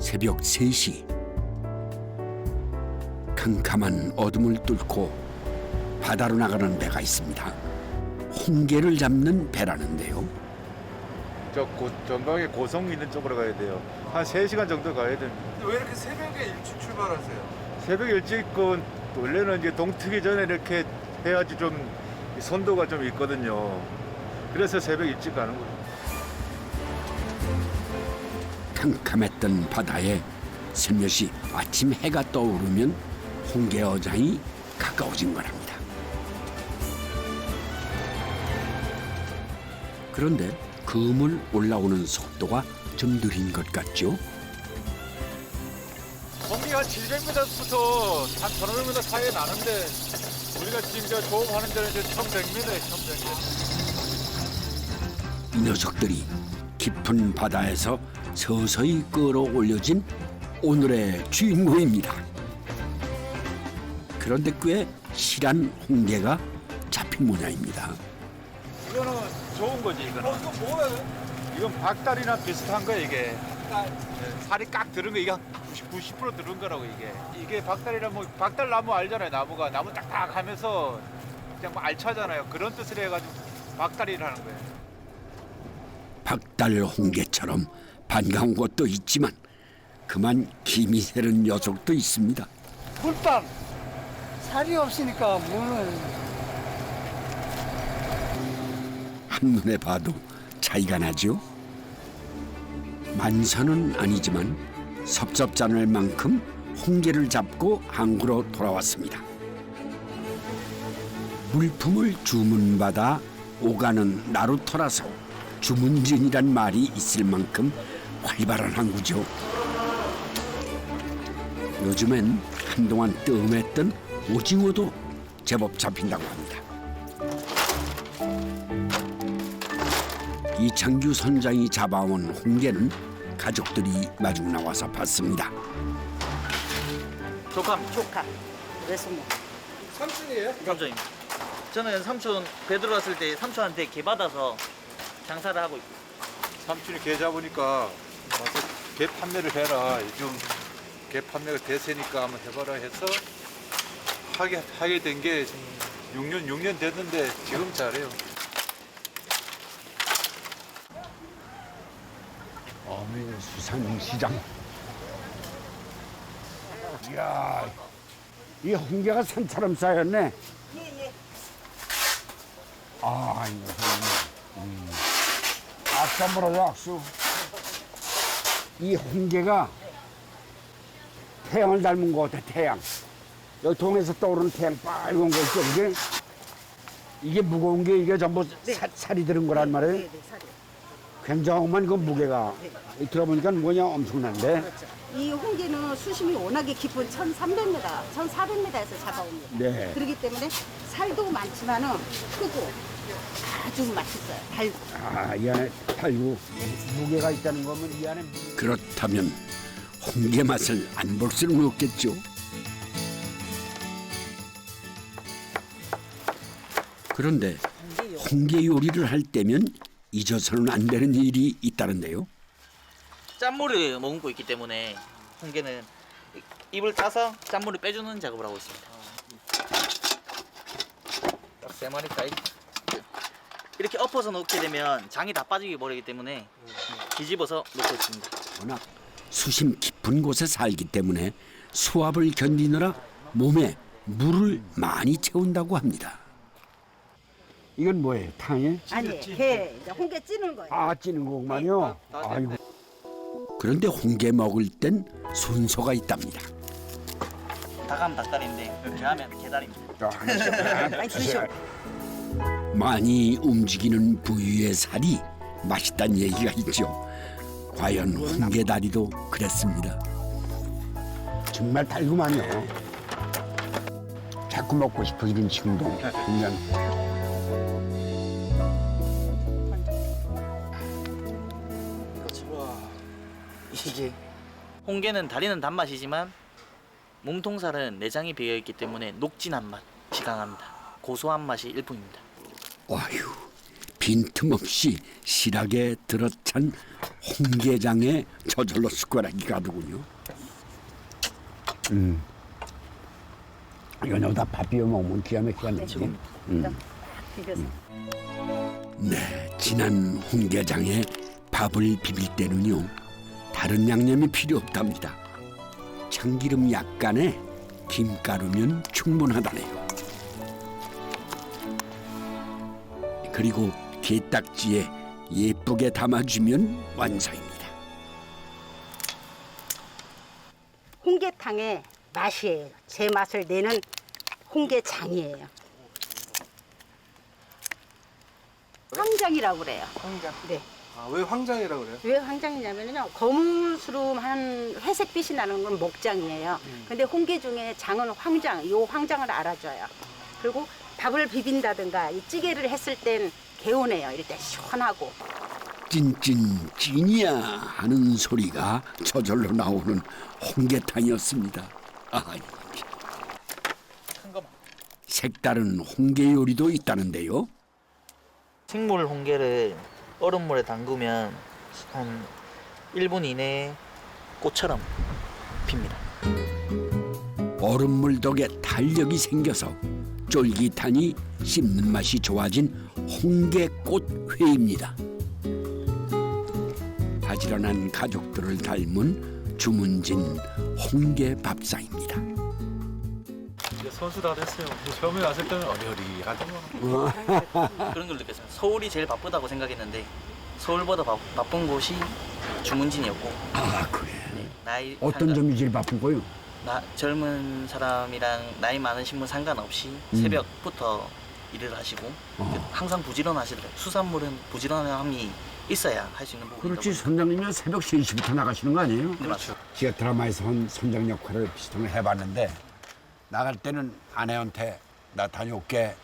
새벽 3시 캄캄한 어둠을 뚫고 바다로 나가는 배가 있습니다. 홍게를 잡는 배라는데요. 저 고, 전방에 고성 있는 쪽으로 가야 돼요. 한 3시간 정도 가야 됩니다. 왜 이렇게 새벽에 일찍 출발하세요? 새벽 일찍 그 원래는 이제 동트기 전에 이렇게 해야지 좀 선도가 좀 있거든요. 그래서 새벽 일찍 가는 거예요. 캄캄했던 바다에 슬며시 아침 해가 떠오르면 홍게 어장이 가까워진 거랍니다. 그런데 그물 올라오는 속도가 좀 느린 것 같죠? 한 700m부터 한 1500m 사이에 나는데 우리가 지금 저 조업하는 데는 이제 1100m에 1100m. 이 녀석들이 깊은 바다에서 서서히 끌어올려진 오늘의 주인공입니다. 그런데 꽤 실한 홍게가 잡힌 모양입니다. 이거는 좋은 거지 이거는. 어, 이거 뭐예요? 이건 박달이나 비슷한 거야 이게. 네, 살이 깍 들은 거 이게 한 90, 90% 들은 거라고 이게. 이게 박달이라 뭐 박달 나무 알잖아요 나무가 나무 딱딱하면서 그냥 뭐 알차잖아요. 그런 뜻을 해가지고 박달이라는 거예요. 박달 홍게처럼 반가운 것도 있지만 그만 김이 새는 녀석도 있습니다. 꿀빵 살이 없으니까 무는 한눈에 봐도 차이가 나죠. 만선은 아니지만 섭섭잖을 만큼 홍게를 잡고 항구로 돌아왔습니다. 물품을 주문받아 오가는 나루터라서 주문진이란 말이 있을 만큼 활발한 항구죠. 요즘엔 한동안 뜸했던 오징어도 제법 잡힌다고 합니다. 이창규 선장이 잡아온 홍게는 가족들이 마중 나와서 봤습니다. 조감 조카 외숙모 삼촌이에요? 삼촌입니다. 저는 삼촌 배 들어왔을 때 삼촌한테 개 받아서 장사를 하고 있고 삼촌이 개 잡으니까 와서 개 판매를 해라. 요즘 개 판매가 대세니까 한번 해봐라 해서 하게 하게 된 게 6년 6년 됐는데 지금 잘해요. 어민 수산시장. 이야, 이 홍게가 산처럼 쌓였네. 아, 이거 음. 악수 물어줘, 악수. 이 홍게가 태양을 닮은 것 같아, 태양. 여기 동에서 떠오르는 태양 빨간 거 있죠, 이게? 이게 무거운 게 이게 전부 사- 살이 들은 거란 말이에요. 네 네 살이 굉장한 그 무게가 들어보니까 뭐냐 엄청난데. 그렇죠 이 홍게는 수심이 워낙에 깊은 1300m 1400m에서 잡아옵니다 네. 그렇기 때문에 살도 많지만은 크고 아주 맛있어요 달고 아, 이 안에 달고 무게가 있다는 거면 이 안에 그렇다면 홍게 맛을 안 볼 수는 없겠죠. 그런데 홍게 요리를 할 때면 잊어서는 안 되는 일이 있다는데요. 짠물을 머금고 있기 때문에 홍게는 입을 짜서 짠물을 빼주는 작업을 하고 있습니다. 딱 세 마리 까지 이렇게 엎어서 놓게 되면 장이 다 빠지게 버리기 때문에 뒤집어서 놓고 있습니다. 워낙 수심 깊은 곳에 살기 때문에 수압을 견디느라 몸에 물을 많이 채운다고 합니다. 이건 뭐예요? 탕에? 아니 게 이제 홍게 찌는 거예요 아 찌는 거구만요. 네, 아, 아, 아이고. 그런데 홍게 먹을 땐 순서가 있답니다. 닭하면 닭다리인데 게하면 게다리입니다. 아니 드셔 많이 움직이는 부위의 살이 맛있다는 얘기가 있죠. 과연 홍게다리도 그랬습니다. 정말 달구만요. 자꾸 먹고 싶어 이런 충동. 그냥 이게 홍게는 다리는 단맛이지만 몸통살은 내장이 배어 있기 때문에 녹진한 맛이 강합니다. 고소한 맛이 일품입니다. 와휴 빈틈없이 실하게 들어찬 홍게장에 저절로 숟가락이 가더군요. 음. 여기다 밥 비벼 먹으면 기가 막히겠네. 음. 비벼서. 네, 진한 홍게장에 밥을 비빌 때는요 다른 양념이 필요 없답니다. 참기름 약간에 김가루면 충분하다네요. 그리고 게딱지에 예쁘게 담아주면 완성입니다. 홍게탕의 맛이에요. 제 맛을 내는 홍게장이에요. 황장이라고 그래요. 황장. 네. 아, 왜 황장이라고 그래요? 왜 황장이냐면요. 거물스름한 회색빛이 나는 건 목장이에요. 근데 홍게 중에 장은 황장, 요 황장을 알아줘요. 그리고 밥을 비빈다든가 이 찌개를 했을 땐 개운해요. 이럴 때 시원하고. 찐찐 찐이야 하는 소리가 저절로 나오는 홍게탕이었습니다. 아. 색다른 홍게 요리도 있다는데요. 생물 홍게를 얼음물에 담그면 한 1분 이내에 꽃처럼 핍니다. 얼음물 덕에 탄력이 생겨서 쫄깃하니 씹는 맛이 좋아진 홍게꽃 회입니다. 바지런한 가족들을 닮은 주문진 홍게 밥상입니다. 이제 선수 다 됐어요. 처음에 왔을 때는 어리어리하더만. 그런 걸 느꼈어요. 서울이 제일 바쁘다고 생각했는데 서울보다 바, 바쁜 곳이 주문진이었고 아 그래. 나이 어떤 상관- 점이 제일 바쁜 거요? 나, 젊은 사람이랑 나이 많으신 분 상관없이 음. 새벽부터 일을 하시고 어. 항상 부지런하시더라고요. 수산물은 부지런함이 있어야 할 수 있는 부분이다 그렇지. 선장님이 새벽 3시부터 나가시는 거 아니에요? 네, 맞죠. 제가 드라마에서 한 선장 역할을 비슷한 걸 해봤는데 나갈 때는 아내한테 나 다녀올게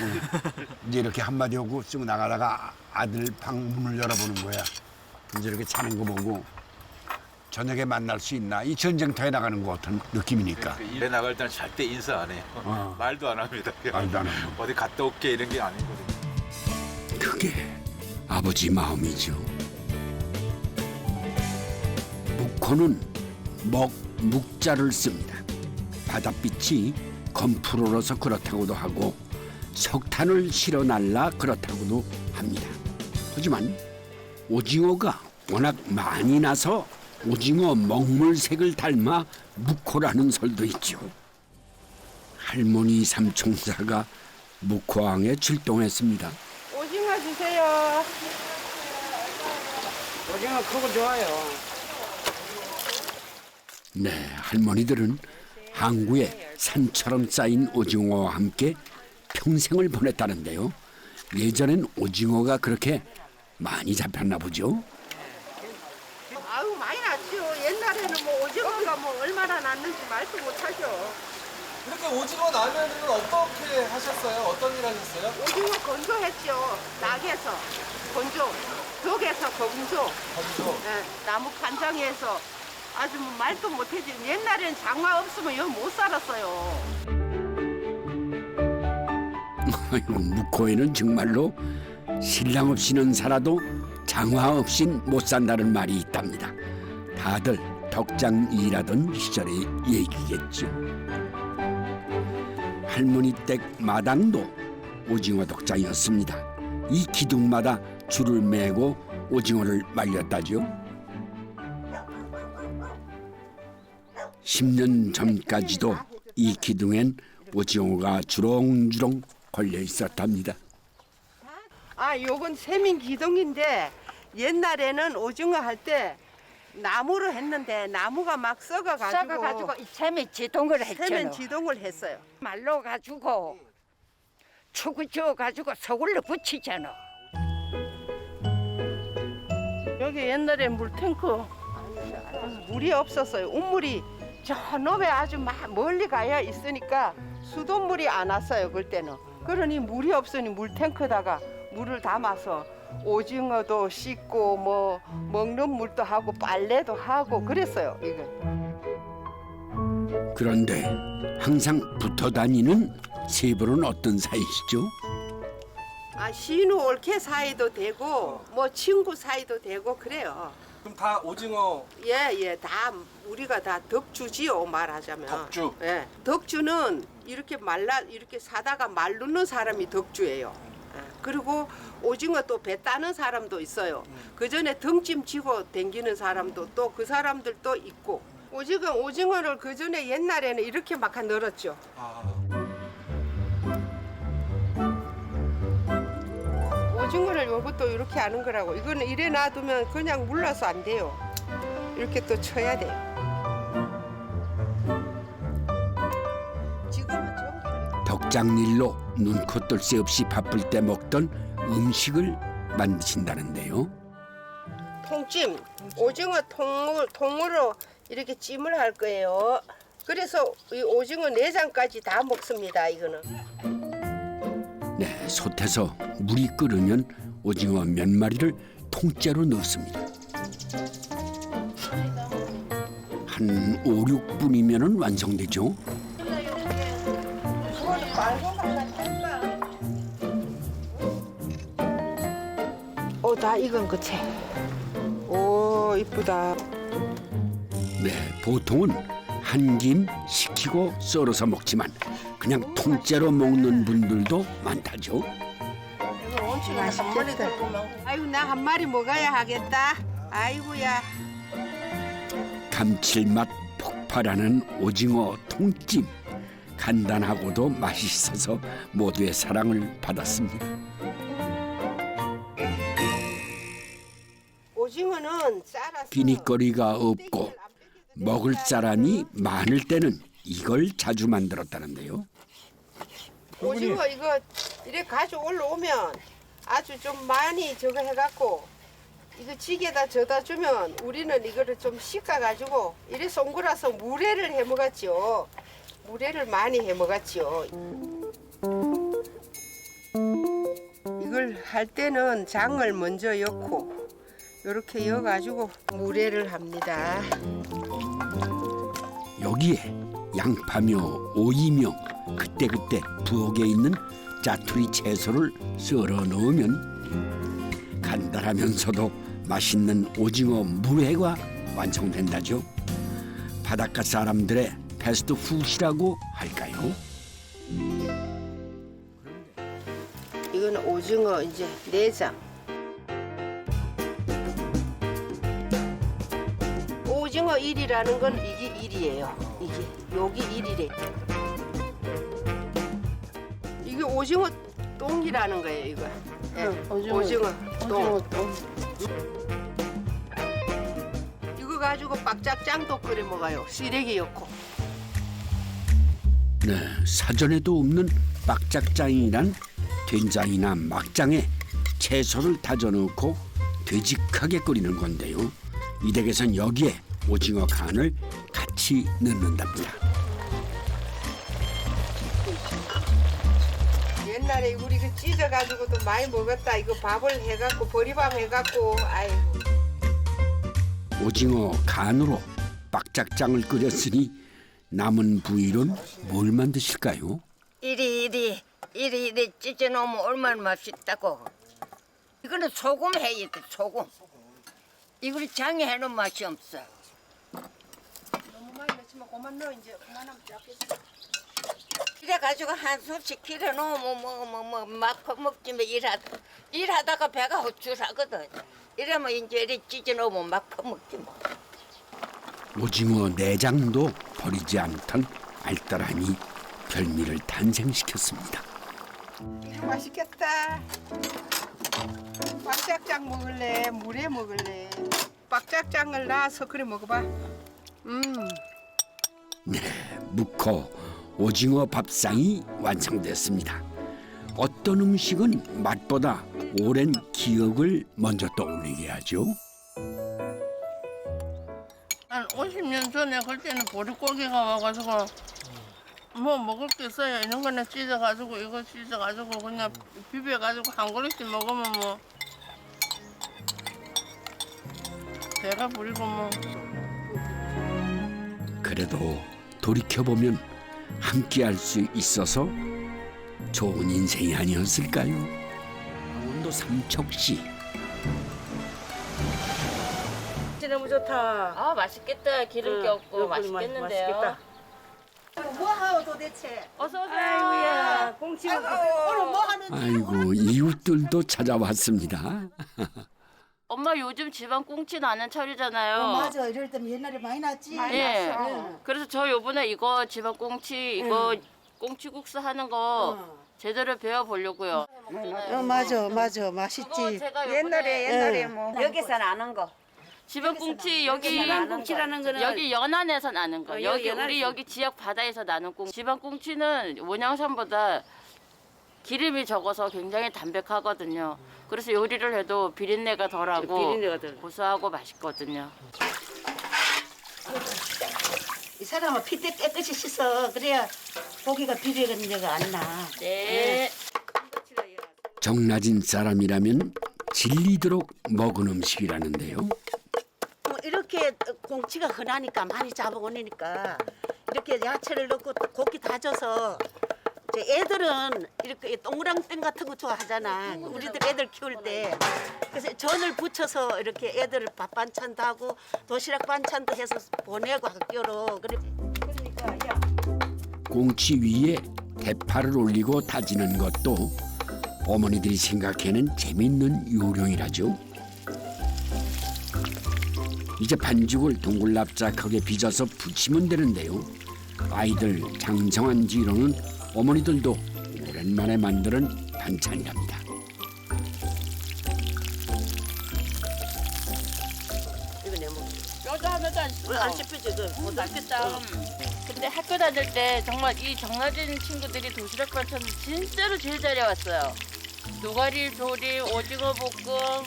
응. 이제 이렇게 한마디 하고 쓱 나가다가 아들 방문을 열어보는 거야 이제 이렇게 차는 거 보고 저녁에 만날 수 있나 이 전쟁터에 나가는 것 같은 느낌이니까 일에 나갈 때는 절대 인사 안 해요. 어. 말도 안 합니다. 말도 안 하고. 어디 갔다 올게 이런 게 아니거든요. 그게 아버지 마음이죠 묵호는 먹, 묵자를 씁니다 바닷빛이 검푸르러서 그렇다고도 하고 석탄을 실어 날라 그렇다고도 합니다. 하지만 오징어가 워낙 많이 나서 오징어 먹물색을 닮아 묵호라는 설도 있죠. 할머니 삼총사가 묵호항에 출동했습니다. 오징어 주세요. 오징어 크고 좋아요. 네, 할머니들은 항구에 산처럼 쌓인 오징어와 함께 평생을 보냈다는데요. 예전엔 오징어가 그렇게 많이 잡혔나 보죠. 옛날에는 뭐 오징어가 뭐 얼마나 났는지 말도 못하죠. 이렇게 오징어 나면은 어떻게 하셨어요? 어떤 일 하셨어요? 오징어 건조했죠. 낙에서 건조, 덕에서 건조, 건조. 예, 나무 간장에서 아주 뭐 말도 못하지. 옛날엔 장화 없으면 여기 못 살았어요. 아이고, 묵호에는 정말로 신랑 없이는 살아도 장화 없인 못 산다는 말이 있답니다. 다들 덕장 일하던 시절의 얘기겠죠. 할머니 댁 마당도 오징어 덕장이었습니다. 이 기둥마다 줄을 매고 오징어를 말렸다죠. 10년 전까지도 이 기둥엔 오징어가 주렁주렁 걸려 있었답니다. 아, 요건 세민 기둥인데 옛날에는 오징어 할 때 나무로 했는데 나무가 막 썩어가지고 썩어가지고 이 세면 지동을 했잖아. 지동을 했어요. 말로 가지고 축을 지어가지고 서울로 붙이잖아. 여기 옛날에 물탱크 물이 없었어요. 우물이 저 놈에 아주 막 멀리 가야 있으니까 수돗물이 안 왔어요. 그때는. 그러니 물이 없으니 물탱크다가 물을 담아서 오징어도 씻고 뭐 먹는 물도 하고 빨래도 하고 그랬어요. 이거. 그런데 항상 붙어 다니는 세 분은 어떤 사이시죠? 아 신우 올케 사이도 되고 뭐 친구 사이도 되고 그래요. 그럼 다 오징어 예 예 다 우리가 다 덕주지요 말하자면. 덕주? 예 덕주는 이렇게 말라 이렇게 사다가 말르는 사람이 덕주예요. 예, 그리고 오징어 또 배 따는 사람도 있어요. 그 전에 등짐 지고 댕기는 사람도 또 그 사람들도 있고. 오징어 오징어를 그 전에 옛날에는 이렇게 막 늘었죠. 아, 오징어를 요것도 이렇게 하는 거라고. 이거는 이래 놔두면 그냥 물러서 안 돼요. 이렇게 또 쳐야 돼요. 장일로 눈코 뜰 새 없이 바쁠 때 먹던 음식을 만드신다는데요. 통찜, 오징어 통을, 통으로 이렇게 찜을 할 거예요. 그래서 이 오징어 내장까지 다 먹습니다. 이거는. 네, 솥에서 물이 끓으면 오징어 몇 마리를 통째로 넣습니다. 한 5, 6분이면 완성되죠. 오, 다 익은 거지. 오, 이쁘다. 네, 보통은 한 김 식히고 썰어서 먹지만 그냥 통째로 먹는 분들도 많다죠. 맛있겠다. 아이고, 나 한 마리 먹어야 하겠다. 아이고야. 감칠맛 폭발하는 오징어 통찜. 간단하고도 맛있어서 모두의 사랑을 받았습니다. 오징어는 쌀아서 비니거리가 없고 먹을 사람이 많을 때는 이걸 자주 만들었다는데요. 오징어 이거 이래 가지고 올라오면 아주 좀 많이 저거 해갖고 이거 지게다 져다 주면 우리는 이거를 좀 씻어가지고 이래 송그라서 물회를 해 먹었죠. 물회를 많이 해 먹었죠. 이걸 할 때는 장을 먼저 엮고 이렇게 여가지고 물회를 합니다. 여기에 양파며 오이며 그때그때 부엌에 있는 짜투리 채소를 썰어 넣으면 간단하면서도 맛있는 오징어 물회가 완성된다죠. 바닷가 사람들의 패스트푸드라고 할까요? 이거는 오징어 이제 내장. 오징어 일이라는 건 이게 일이에요. 이게 여기 일이래. 이게 오징어 똥이라는 거예요, 이거. 예, 오징어, 똥. 이거 가지고 박짝장도 끓여 먹어요. 시래기 넣고. 네, 사전에도 없는 빡짝장이란 된장이나 막장에 채소를 다져 넣고 되직하게 끓이는 건데요. 이 댁에선 여기에 오징어 간을 같이 넣는답니다. 옛날에 우리 그 찢어가지고도 많이 먹었다. 이거 밥을 해갖고 보리밥 해갖고 아이. 오징어 간으로 빡짝장을 끓였으니 남은 부위론 뭘 만드실까요? 이리 이리 이리 이리 찢어 놓으면 얼마나 맛있다고. 이거는 소금 해야 돼 소금. 이거를 장에 해놓은 맛이 없어. 너무 많이 넣지만 그만 넣어 이제 그만하면 잡겠어. 이래 가지고 한 솥씩 기려 놓으면 뭐뭐뭐막 퍼먹지면 일하다 일하다가 배가 호출하거든. 이러면 이제 이리 찢어 놓으면 막 퍼먹지 뭐. 오징어 내장도 버리지 않던 알뜰함이 별미를 탄생시켰습니다. 맛있겠다. 박짝장 먹을래? 물에 먹을래? 박짝장을 놔서 그래 먹어봐. 음, 네, 묵호 오징어 밥상이 완성됐습니다. 어떤 음식은 맛보다 오랜 기억을 먼저 떠올리게 하죠. 한 50년 전에 그때는 보릿고기가 와가지고 뭐 먹을 게 있어요. 이런 거는 찢어가지고 이거 찢어가지고 그냥 비벼가지고 한 그릇씩 먹으면 뭐 배가 부리고 뭐 그래도 돌이켜 보면 함께 할 수 있어서 좋은 인생이 아니었을까요? 삼척 씨. 너무 좋다. 아 맛있겠다. 기름기 없고 맛있겠는데요. 뭐 하오 도대체? 어서 오세요. 아이고야, 공치 오늘 뭐 하는? 아이고 이웃들도 찾아왔습니다. 엄마 요즘 집안 꽁치 나는 철이잖아요. 어, 맞아, 이럴 때면 옛날에 많이 났지. 예. 그래서 저 요번에 이거 집안 꽁치 이거 꽁치국수 하는 거 제대로 배워 보려고요. 어, 맞아, 맞아, 맛있지. 제가 옛날에, 요번에 옛날에 뭐. 여기서 나는 거. 집안 꽁치 여기 집안 꽁치라는 거는 여기 연안에서 나는 거. 어, 여기 연안- 우리 여기 지역 바다에서 나는 꽁. 집안 꽁치는 원양산보다 기름이 적어서 굉장히 담백하거든요. 그래서 요리를 해도 비린내가 덜하고 고소하고 맛있거든요. 이 사람은 핏대 깨끗이 씻어. 그래야 고기가 비리가 안 나. 네. 정나진 사람이라면 질리도록 먹은 음식이라는데요. 뭐 이렇게 공치가 흔하니까 많이 잡아오니까 이렇게 야채를 넣고 고기 다져서 이제 애들은 이렇게 동그랑땡 같은 거 좋아하잖아. 우리들 애들 키울 때 그래서 전을 부쳐서 이렇게 애들 밥 반찬도 하고 도시락 반찬도 해서 보내고 학교로. 그러니까 야. 꽁치 위에 대파를 올리고 다지는 것도 어머니들이 생각해낸 재밌는 요령이라죠. 이제 반죽을 동글납작하게 빚어서 부치면 되는데요. 아이들 장성한 지로는 어머니들도 오랜만에 만드는 반찬이랍니다. 이거 내 먹어. 뼈도 하나도 안 씹어. 안 씹히지 그. 못 맛있겠다. 근데 학교 다닐 때 정말 이 정나진 친구들이 도시락 반찬 진짜로 제일 잘해왔어요. 노가리 조림, 오징어 볶음,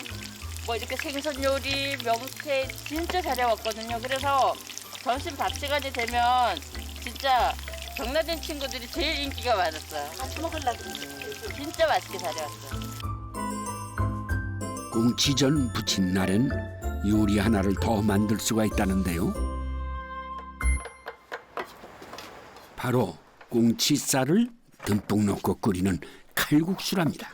뭐 이렇게 생선 요리, 명태 진짜 잘해왔거든요. 그래서 점심 밥 시간이 되면 진짜 정나진 친구들이 제일 인기가 많았어요. 같이 먹으려고. 진짜 맛있게 잘해왔어요. 꽁치전 부친 날엔 요리 하나를 더 만들 수가 있다는데요. 바로 꽁치살을 듬뿍 넣고 끓이는 칼국수랍니다.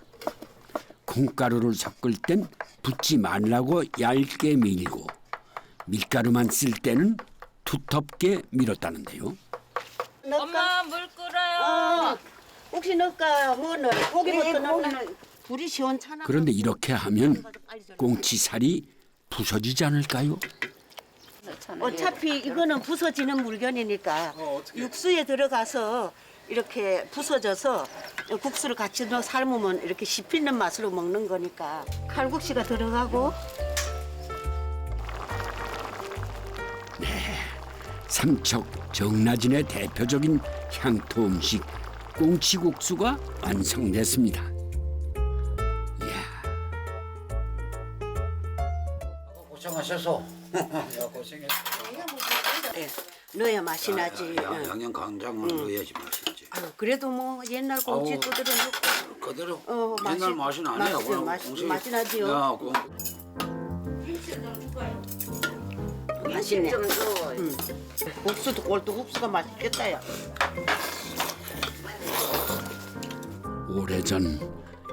콩가루를 섞을 땐 붓지 말라고 얇게 밀고 밀가루만 쓸 때는 두텁게 밀었다는데요. 엄마 물 끓어요. 어, 혹시 넣을까? 뭐 넣어? 고기부터 넣나? 불이 시원찮아. 그런데 이렇게 하면 꽁치살이 부서지지 않을까요? 어차피 이거는 부서지는 물건이니까 육수에 들어가서 이렇게 부서져서 국수를 같이 넣어 삶으면 이렇게 씹히는 맛으로 먹는 거니까 칼국수가 들어가고. 삼척 정나진의 대표적인 향토 음식 꽁치국수가 완성됐습니다. 이야, 고생하셨어. 야, 고생했어. 예, 넣어야 맛이 나지. 야, 응. 양념 간장만 넣어야지 맛있지. 아유, 그래도 뭐 옛날 꽁치 아우. 두드려 넣고 그대로 어, 옛날 맛이- 맛이 나네요. 맛있어요, 맛이- 맛이 나지요. 야, 그, 맛있네. 응. 국수도 꼴도 국수가 맛있겠다 야. 오래전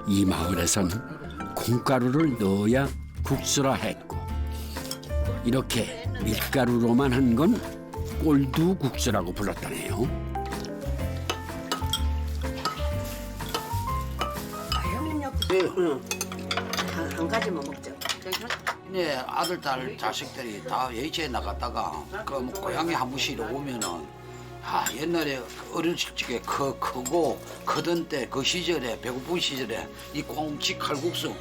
이 마을에선 콩가루를 넣어야 국수라 했고 이렇게 밀가루로만 한 건 꼴두 국수라고 불렀다네요. 형님 옆에 응. 한, 한 가지만 먹자. 네 아들 딸 자식들이 다 예체에 나갔다가 그뭐 고향에 한 번씩 오면은 아 옛날에 그 어렸을 적에 크 크고 크던 때 그 시절에 배고픈 시절에 이 꽁치 칼국수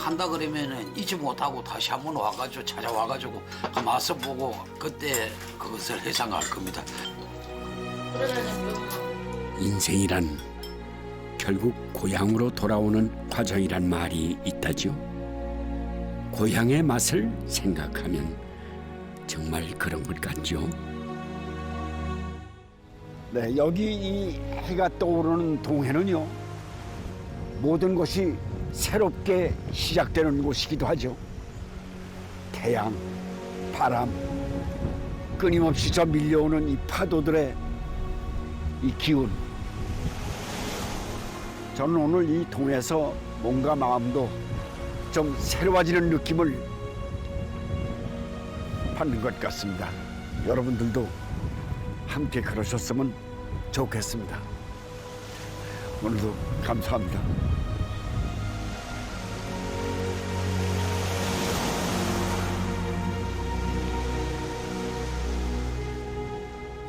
한다 그러면은 잊지 못하고 다시 한번 와가지고 찾아와가지고 그 맛을 보고 그때 그것을 회상할 겁니다. 인생이란 결국 고향으로 돌아오는 과정이란 말이 있다죠. 고향의 맛을 생각하면 정말 그런 것 같죠. 네, 여기 이 해가 떠오르는 동해는요. 모든 것이 새롭게 시작되는 곳이기도 하죠. 태양, 바람, 끊임없이 저 밀려오는 이 파도들의 이 기운. 저는 오늘 이 동에서 몸과 마음도 좀 새로워지는 느낌을 받는 것 같습니다. 여러분들도 함께 그러셨으면 좋겠습니다. 오늘도 감사합니다.